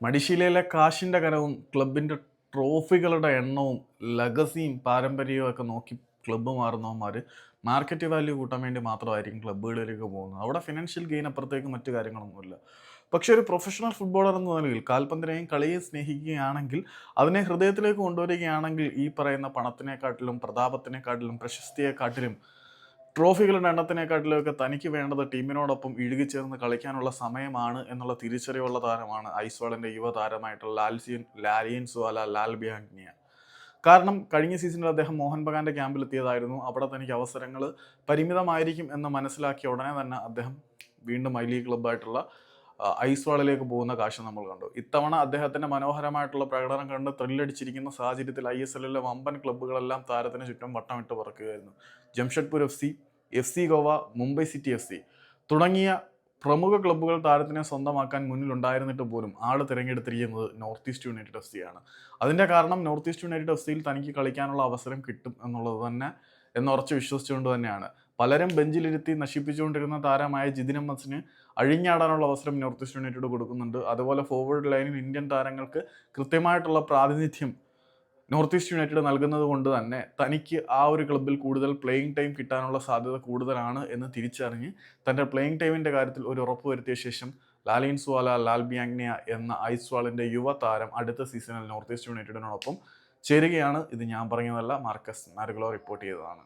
മടിശീലയിലെ കാശിന്റെ കരവും ക്ലബിന്റെ ട്രോഫികളുടെ എണ്ണവും ലഗസിയും പാരമ്പര്യവും ഒക്കെ നോക്കി ക്ലബ്ബ് മാറുന്നവന്മാർ മാർക്കറ്റ് വാല്യൂ കൂട്ടാൻ വേണ്ടി മാത്രമായിരിക്കും ക്ലബ്ബുകളിലേക്ക് പോകുന്നത്. അവിടെ ഫിനാൻഷ്യൽ ഗെയിൻ അപ്പുറത്തേക്ക് മറ്റു കാര്യങ്ങളൊന്നുമില്ല. പക്ഷേ ഒരു പ്രൊഫഷണൽ ഫുട്ബോളർ എന്ന നിലയിൽ കാൽപന്തിനെയും കളിയെ സ്നേഹിക്കുകയാണെങ്കിൽ അതിനെ ഹൃദയത്തിലേക്ക് കൊണ്ടുവരികയാണെങ്കിൽ ഈ പറയുന്ന പണത്തിനെക്കാട്ടിലും പ്രതാപത്തിനെക്കാട്ടിലും പ്രശസ്തിയെക്കാട്ടിലും ട്രോഫികളുടെ എണ്ണത്തിനെക്കാട്ടിലൊക്കെ തനിക്ക് വേണ്ടത് ടീമിനോടൊപ്പം ഇഴുകിച്ചേർന്ന് കളിക്കാനുള്ള സമയമാണ് എന്നുള്ള തിരിച്ചറിവുള്ള താരമാണ് ഐസ്വാളിന്റെ യുവതാരമായിട്ടുള്ള ലാൽസിയൻ ലാലിയൻ സുവാല ലാൽ ബിയാങ്നിയ കാരണം കഴിഞ്ഞ സീസണിൽ അദ്ദേഹം മോഹൻ ബഗാന്റെ ക്യാമ്പിൽ എത്തിയതായിരുന്നു. അവിടെ തനിക്ക് അവസരങ്ങൾ പരിമിതമായിരിക്കും എന്ന് മനസ്സിലാക്കിയ ഉടനെ തന്നെ അദ്ദേഹം വീണ്ടും ഐ ലീഗ് ക്ലബ്ബായിട്ടുള്ള ഐസ്വാളിലേക്ക് പോകുന്ന കാഴ്ച നമ്മൾ കണ്ടു. ഇത്തവണ അദ്ദേഹത്തിന്റെ മനോഹരമായിട്ടുള്ള പ്രകടനം കണ്ട് ത്രില്ലടിച്ചിരിക്കുന്ന സാഹചര്യത്തിൽ ഐ എസ് എല്ലിലെ വമ്പൻ ക്ലബ്ബുകളെല്ലാം താരത്തിന് ചുറ്റും വട്ടമിട്ട് പറക്കുകയായിരുന്നു. Jamshedpur F C F C Goa Mumbai City F C തുടങ്ങിയ പ്രമുഖ ക്ലബ്ബുകൾ താരത്തിനെ സ്വന്തമാക്കാൻ മുന്നിലുണ്ടായിരുന്നിട്ട് പോലും ആൾ തിരഞ്ഞെടുത്തിരിക്കുന്നത് North East United F C ആണ് അതിന്റെ കാരണം നോർത്ത് ഈസ്റ്റ് യുണൈറ്റഡ് എഫ് സിയിൽ തനിക്ക് കളിക്കാനുള്ള അവസരം കിട്ടും എന്നുള്ളത് തന്നെ എന്നുറച്ച് വിശ്വസിച്ചുകൊണ്ട് തന്നെയാണ്. പലരും ബെഞ്ചിലിരുത്തി നശിപ്പിച്ചുകൊണ്ടിരുന്ന താരമായ ജിതിൻ അമ്മസിന് അഴിഞ്ഞാടാനുള്ള അവസരം നോർത്ത് ഈസ്റ്റ് യുണൈറ്റഡ് കൊടുക്കുന്നുണ്ട്. അതുപോലെ ഫോർവേഡ് ലൈനിൽ ഇന്ത്യൻ താരങ്ങൾക്ക് കൃത്യമായിട്ടുള്ള പ്രാതിനിധ്യം നോർത്ത് ഈസ്റ്റ് യുണൈറ്റഡ് നൽകുന്നത് കൊണ്ട് തന്നെ തനിക്ക് ആ ഒരു ക്ലബിൽ കൂടുതൽ പ്ലേയിങ് ടൈം കിട്ടാനുള്ള സാധ്യത കൂടുതലാണ് എന്ന് തിരിച്ചറിഞ്ഞ് തന്റെ പ്ലേയിങ് ടൈമിന്റെ കാര്യത്തിൽ ഒരു ഉറപ്പ് വരുത്തിയ ശേഷം ലാലിൻ സുവാല ലാൽ ബിയാങ്നിയ എന്ന ഐസ്വാളിന്റെ യുവ താരം അടുത്ത സീസണിൽ നോർത്ത് ഈസ്റ്റ് യുണൈറ്റഡിനോടൊപ്പം ചേരുകയാണ്. ഇത് ഞാൻ പറഞ്ഞതല്ല മാർക്കസ് നാരുകളോ റിപ്പോർട്ട് ചെയ്തതാണ്.